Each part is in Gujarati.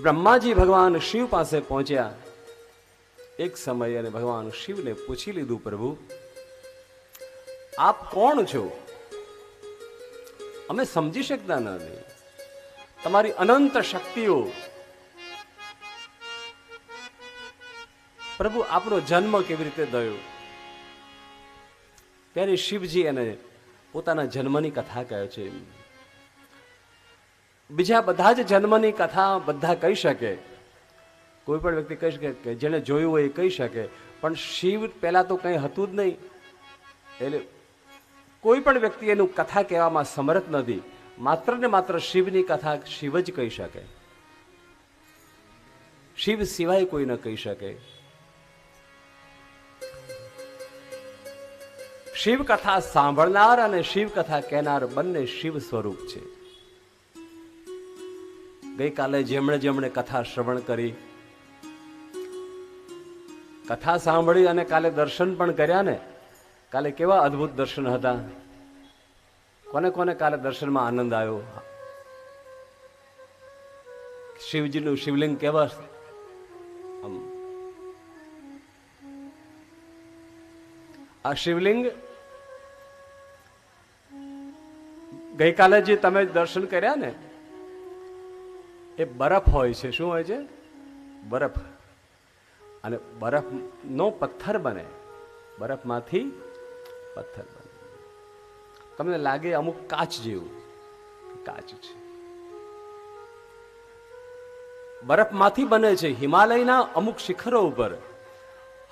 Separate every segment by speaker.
Speaker 1: બ્રહ્માજી ભગવાન શિવ પાસે પહોંચ્યા. એક સમય અને ભગવાન શિવને પૂછી લીધું, પ્રભુ, આપ કોણ છો? અમે સમજી શકતા નથી. તમારી અનંત શક્તિઓ. પ્રભુ આપણો જન્મ કેવી રીતે થયો? ત્યારે શિવજી એને પોતાના જન્મની કથા કહે છે. બીજા બધા જ જન્મની કથા બધા કહી શકે. કોઈ પણ વ્યક્તિ કહી શકે કે જેણે જોયું હોય એ કહી શકે, પણ શિવ પહેલા તો કંઈ હતું જ નહીં. એટલે કોઈ પણ વ્યક્તિ એનું કથા કહેવામાં સમર્થ નથી. માત્ર ને માત્ર શિવની કથા શિવ જ કહી શકે. શિવ સિવાય કોઈ ન કહી શકે. શિવ કથા સાંભળનાર અને શિવ કથા કહેનાર બંને શિવ સ્વરૂપ છે. ગઈકાલે જેમણે જેમણે કથા શ્રવણ કરી, કથા સાંભળી અને કાલે દર્શન પણ કર્યા ને, કાલે કેવા અદ્ભુત દર્શન હતા. કોને કોને કાલે દર્શનમાં આનંદ આવ્યો? શિવજીનું શિવલિંગ કેવા આ શિવલિંગ ગઈકાલે જે તમે દર્શન કર્યા ને એ બરફ હોય છે. શું હોય છે? બરફ. અને બરફનો પથ્થર બને. બરફમાંથી પથ્થર બને. તમને લાગે અમુક કાચ જેવું? કાચ છે. બરફમાંથી બને છે. હિમાલયના અમુક શિખરો ઉપર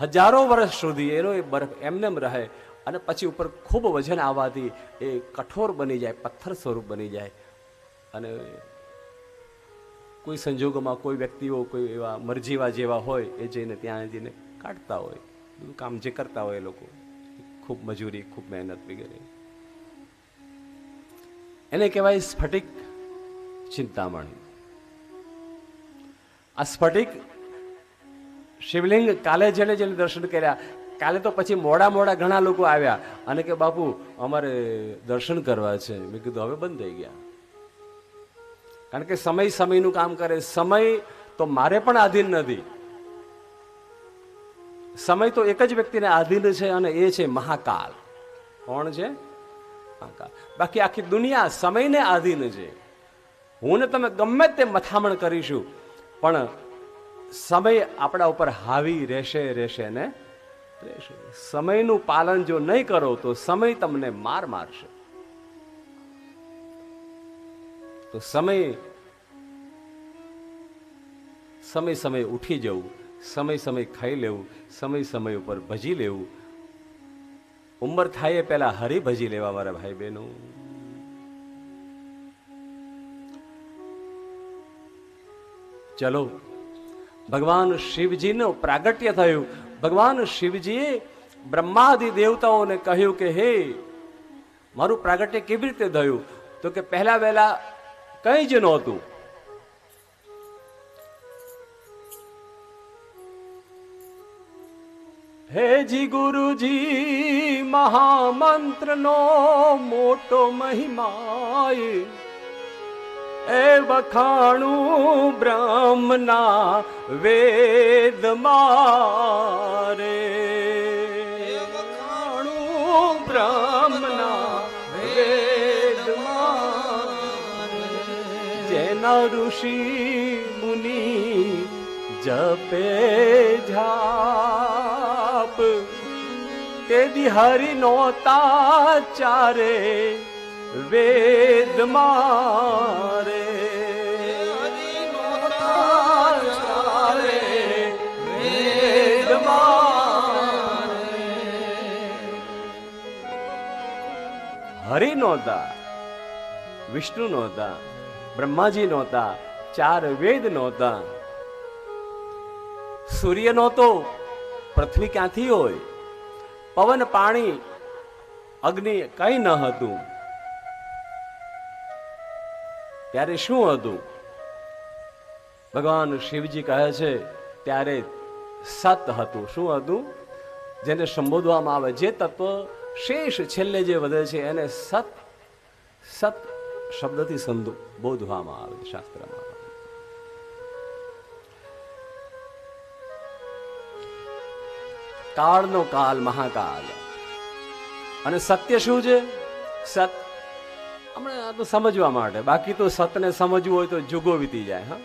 Speaker 1: હજારો વર્ષ સુધી એનો એ બરફ એમને રહે અને પછી ઉપર ખૂબ વજન આવવાથી એ કઠોર બની જાય, પથ્થર સ્વરૂપ બની જાય અને કોઈ સંજોગોમાં કોઈ વ્યક્તિઓ કોઈ એવા મરજીવા જેવા હોય એ જઈને ત્યાં જઈને કાઢતા હોય. બધું કામ જે કરતા હોય એ લોકો. ખૂબ મજૂરી, ખૂબ મહેનત વગેરે. એને કહેવાય સ્ફટિક ચિંતામણી. આ સ્ફટિક શિવલિંગ કાલે જેને જેને દર્શન કર્યા, કાલે તો પછી મોડા મોડા ઘણા લોકો આવ્યા અને કે, બાપુ, અમારે દર્શન કરવા છે. મેં કીધું, હવે બંધ થઈ ગયા. કારણ કે સમય સમયનું કામ કરે. સમય તો મારે પણ આધીન નથી. સમય તો એક જ વ્યક્તિને આધીન છે અને એ છે મહાકાલ. કોણ છે? મહાકાલ. બાકી આખી દુનિયા સમયને આધીન છે. હું ને તમે ગમે તે મથામણ કરીશું, પણ સમય આપણા ઉપર હાવી રહેશે રહેશે ને રહેશે. સમયનું પાલન જો નહીં કરો તો સમય તમને માર મારશે. તો સમય સમય સમય ઉઠી જવું, સમય સમય ખાઈ લેવું, સમય સમય ઉપર ભજી લેવું. ઉંમર થાય એ પહેલા હરી ભજી લેવા મારા ભાઈ બહેનો ચલો, ભગવાન શિવજીનું પ્રાગટ્ય થયું. ભગવાન શિવજીએ બ્રહ્માદિ દેવતાઓને કહ્યું કે, હે, મારું પ્રાગટ્ય કેવી રીતે થયું? તો કે પહેલા વહેલા કંઈ જ નહોતું. હે જી ગુરુજી, મહામંત્રનો મોટો મહિમાય એ વખાણું બ્રહ્મના વેદ મારે વખાણું બ્રહ્મના જેના ઋષિ મુનિ જપે જાપ, તે હરિ નોતા ચારે વેદ મારે. હરિ નહોતા વિષ્ણુ નહોતા બ્રહ્માજી નહોતા, ચાર વેદ નહોતા. સૂર્ય નહોતો, પૃથ્વી ક્યાંથી હોય? પવન, પાણી, અગ્નિ કઈ ન હતું. ત્યારે શું હતું? ભગવાન શિવજી કહે છે, ત્યારે સત હતું. શું હતું? જેને સંબોધવામાં આવે, જે તત્વ શેષ છેલ્લે જે વધે છે, એને સત સત શબ્દથી સંધુ બોધવામાં આવે શાસ્ત્રમાં કાળનો કાલ મહાકાલ અને સત્ય શું છે સત હમણાં આ તો સમજવા માટે બાકી તો સતને સમજવું હોય તો જુગો વીતી જાય હા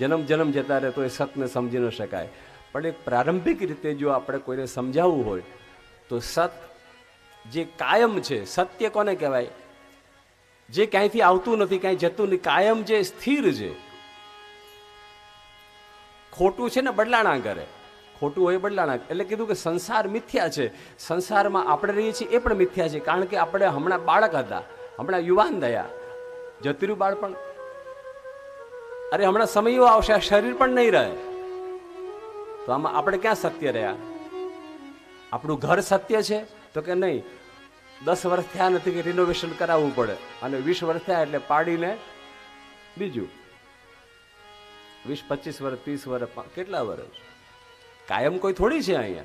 Speaker 1: જન્મ જન્મ જતા રહે તો એ સતને સમજી ન શકાય પણ એક પ્રારંભિક રીતે જો આપણે કોઈને સમજાવવું હોય તો સત જે કાયમ છે સત્ય કોને કહેવાય જે ક્યાંયથી આવતું નથી, ક્યાંય જતું નથી, કાયમ જે સ્થિર છે. ખોટું છે ને બદલાણા કરે ખોટું હોય બદલાણા. એટલે કીધું કે સંસાર મિથ્યા છે. સંસારમાં આપણે રહીએ છીએ એ પણ મિથ્યા છે, કારણ કે આપણે હમણાં બાળક હતા, હમણાં યુવાન થયા. જતીરું બાળપણ. અરે, હમણાં સમયો આવશે, આ શરીર પણ નહીં રહે. તો આમાં આપણે ક્યાં સત્ય રહ્યા? આપણું ઘર સત્ય છે? તો કે નહીં? દસ વર્ષ થયા નથી કે રિનોવેશન કરાવવું પડે. અને વીસ વર્ષ થયા એટલે પાડીને બીજું. વીસ, પચીસ વર્ષ, ત્રીસ વર્ષ કેટલા વર્ષ? કાયમ કોઈ થોડી છે અહીંયા.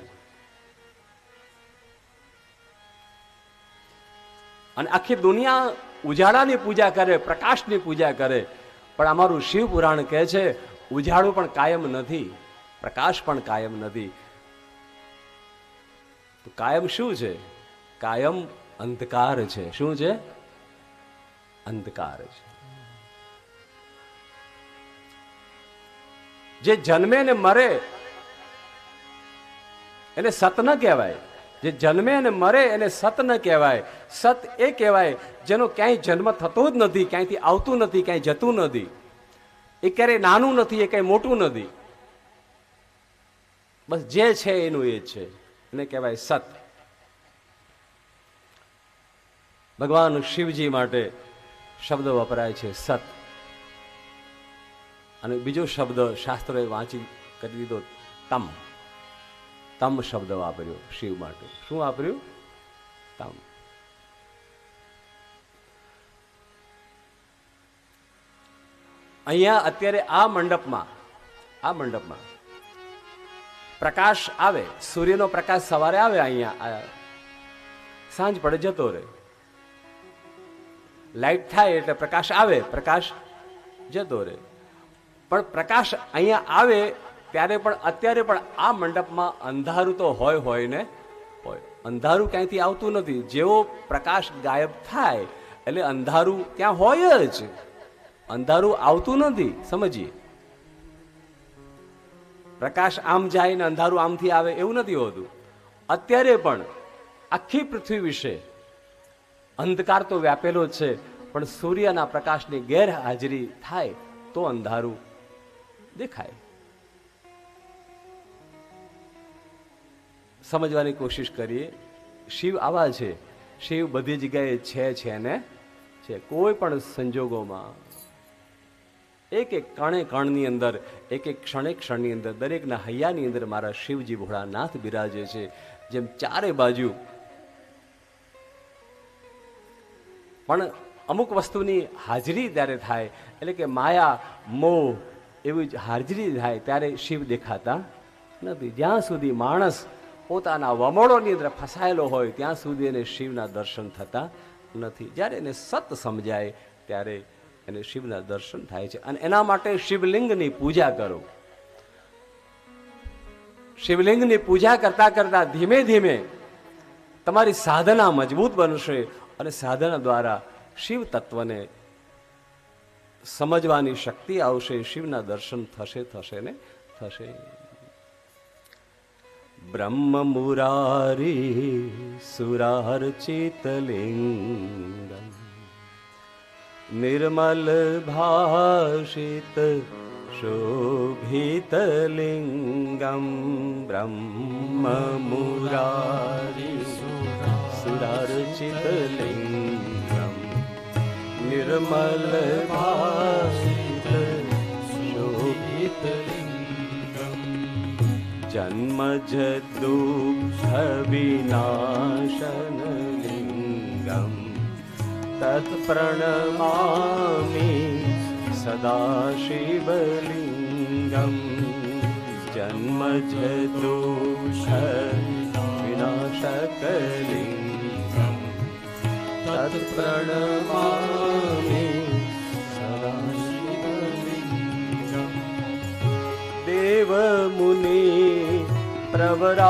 Speaker 1: અને આખી દુનિયા ઉજાડાની પૂજા કરે, પ્રકાશની પૂજા કરે. પણ અમારું શિવ પુરાણ કહે છે ઉજાડું પણ કાયમ નથી, પ્રકાશ પણ કાયમ નથી. કાયમ શું છે? કાયમ અંધકાર છે. શું છે? અંધકાર છે. જે જન્મે ને મરે, એને સત ન કહેવાય. જે જન્મે અને મરે, એને સત ન કહેવાય. સત એ કહેવાય જેનો ક્યાંય જન્મ થતો જ નથી, ક્યાંયથી આવતું નથી, ક્યાંય જતું નથી. એ ક્યારેય નાનું નથી, એ કઈ મોટું નથી. બસ જે છે એનું એ છે. એને કહેવાય સત. ભગવાન શિવજી માટે શબ્દ વપરાય છે સત. અને બીજો શબ્દ શાસ્ત્રોએ વાંચી કરી દીધો તમ. તમ શબ્દ વાપર્યો શિવ માટે. શું વાપર્યું? તમ. અહીંયા અત્યારે આ મંડપમાં આ મંડપમાં પ્રકાશ આવે, સૂર્યનો પ્રકાશ સવારે આવે અહીંયા સાંજ પડે જતો રહે. લાઈટ થાય એટલે પ્રકાશ આવે, પ્રકાશ જતો રહે પણ પ્રકાશ અહીંયા આવે ત્યારે પણ અત્યારે પણ આ મંડપમાં અંધારું તો હોય હોય ને, હોય. અંધારું ક્યાંયથી આવતું નથી. જેવો પ્રકાશ ગાયબ થાય, એટલે અંધારું ત્યાં હોય જ. અંધારું આવતું નથી, સમજીએ. પ્રકાશ આમ જાય ને અંધારું આમથી આવે એવું નથી હોતું. અત્યારે પણ આખી પૃથ્વી વિશે અંધકાર તો વ્યાપેલો છે, પણ સૂર્યના પ્રકાશની ગેરહાજરી થાય તો અંધારું દેખાય. સમજવાની કોશિશ કરીએ, શિવ આવા છે. શિવ બધી જગ્યાએ છે છે ને? છે. કોઈ પણ સંજોગોમાં એક એક કણે કણની અંદર, એક એક ક્ષણે ક્ષણની અંદર, દરેકના હૈયાની અંદર મારા શિવજી ભોળાનાથ બિરાજે છે. જેમ ચારે બાજુ પણ અમુક વસ્તુની હાજરી ત્યારે થાય, એટલે કે માયા, મોહ એવી જ હાજરી થાય ત્યારે શિવ દેખાતા નથી. જ્યાં સુધી માણસ પોતાના વમળોની અંદર ફસાયેલો હોય, ત્યાં સુધી એને શિવના દર્શન થતા નથી. જ્યારે એને સત સમજાય, ત્યારે એને શિવના દર્શન થાય છે. અને એના માટે શિવલિંગની પૂજા કરો. શિવલિંગની પૂજા કરતા કરતા ધીમે ધીમે તમારી સાધના મજબૂત બનશે. અને સાધના દ્વારા શિવ તત્વને સમજવાની શક્તિ આવશે, શિવના દર્શન થશે થશે ને? થશે. બ્રહ્મ મુરારી સુરાર્ચિતલિંગમ નિર્મલ ભાષિત શોભિતલિંગમ. બ્રહ્મ મુરારી શોભિતલિંગમ જન્મજ દુઃખ વિનાશનલિંગમ તત્પ્રણમામિ સદાશિવલિંગમ જન્મજ દુઃખ વિનાશકલિંગમ तत्प्रणमामि देवमुनि प्रवरचितलिङ्गम्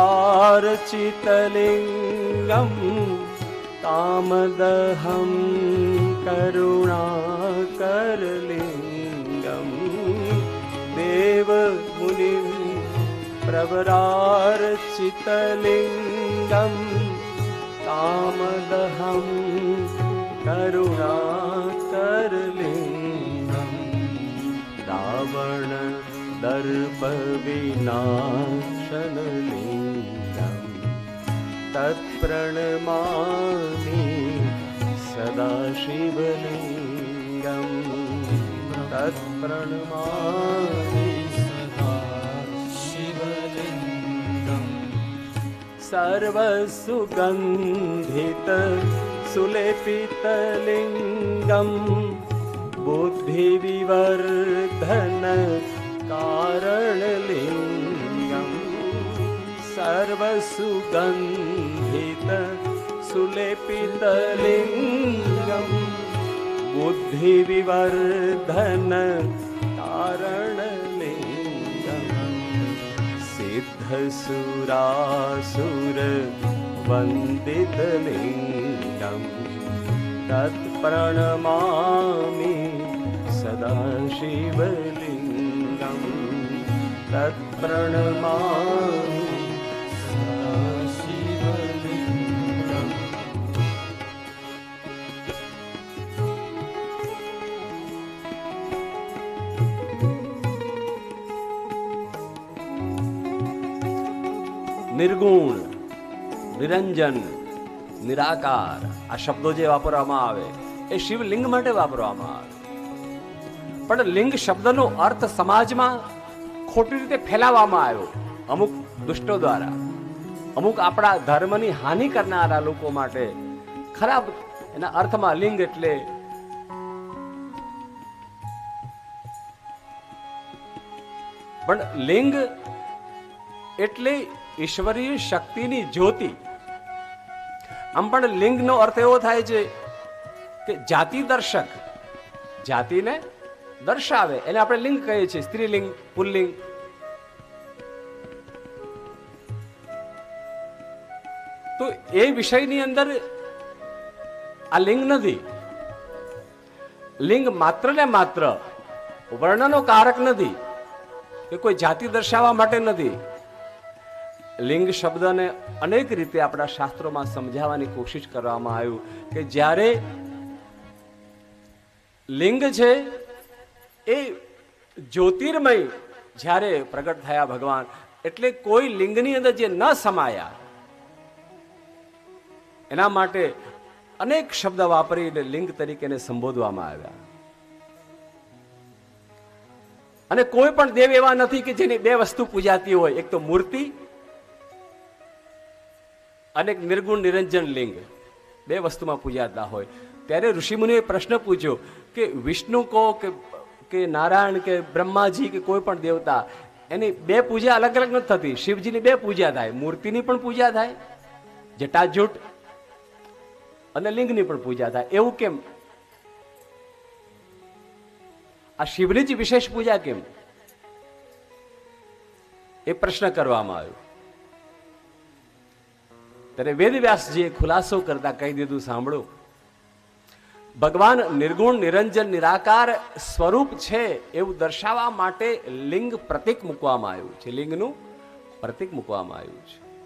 Speaker 1: तामदहं करुणाकरलिङ्गं देवमुनिं प्रवरार्चितलिङ्गम् कामदहं करुणाकरलिङ्गं रावणदर्पविनाशनलिङ्गं तत्प्रणमामि सदाशिवलिङ्गं तत्प्रणमामि सर्वसुगन्धित सुलेपितलिङ्गम् बुद्धिविवर्धन कारणलिङ्गम् सर्वसुगन्धित सुलेपितलिङ्गम् बुद्धिविवर्धन सुरासुरवन्दितलिनं तत्प्रणमामि सदा सदाशिवलिनम् तत्प्रणमामि નિર્ગુણ, નિરંજન, નિરાકાર. આ શબ્દો જે વાપરવામાં આવે, એ શિવલિંગ માટે વાપરવામાં આવે. પણ લિંગ શબ્દનો અર્થ સમાજમાં ખોટી રીતે ફેલાવવામાં આવ્યો. અમુક દુષ્ટો દ્વારા, અમુક આપણા ધર્મની હાનિ કરનારા લોકો માટે ખરાબ, એના અર્થમાં લિંગ એટલે પણ લિંગ એટલે ઈશ્વરીય શક્તિની જ્યોતિ. આમ પણ લિંગનો અર્થ એવો થાય છે કે જાતિ દર્શક, જાતિને દર્શાવે. એને આપણે લિંગ કહીએ છીએ, સ્ત્રીલિંગ, પુલ્લિંગ. તો એ વિષયની અંદર આ લિંગ નથી. લિંગ માત્ર ને માત્ર વર્ણનો કારક નથી કે કોઈ જાતિ દર્શાવવા માટે નથી. લિંગ શબ્દને અનેક રીતે આપણા શાસ્ત્રોમાં સમજાવવાની કોશિશ કરવામાં આવ્યું કે જ્યારે લિંગ છે એ જ્યોતિર્મય જ્યારે પ્રગટ થયા ભગવાન, એટલે કોઈ લિંગની અંદર જે ન સમાયા, એના માટે અનેક શબ્દ વાપરીને લિંગ તરીકે સંબોધવામાં આવ્યા. અને કોઈ પણ દેવ એવા નથી કે જેની બે વસ્તુ પૂજાતી હોય, એક તો મૂર્તિ અને એક નિર્ગુણ નિરંજન લિંગ. બે વસ્તુમાં પૂજાતા હોય. ત્યારે ઋષિમુનિએ પ્રશ્ન પૂછ્યો કે વિષ્ણુ કહો કે કે નારાયણ કે બ્રહ્માજી કે કોઈ પણ દેવતા, એની બે પૂજા અલગ અલગ નથી થતી. શિવજીની બે પૂજા થાય. મૂર્તિની પણ પૂજા થાય. જટાજૂટ અને લિંગની પણ પૂજા થાય. એવું કેમ? આ શિવની જ વિશેષ પૂજા કેમ? એ પ્રશ્ન કરવામાં આવ્યો. ત્યારે વેદવ્યાસજીએ ખુલાસો કરતા કહી દીધું, સાંભળો. ભગવાન નિર્ગુણ, નિરંજન, નિરાકાર સ્વરૂપ છે એવું દર્શાવવા માટે લિંગ પ્રતિક મૂકવામાં આવ્યું છે. લિંગનું પ્રતિક મૂકવામાં આવ્યું છે.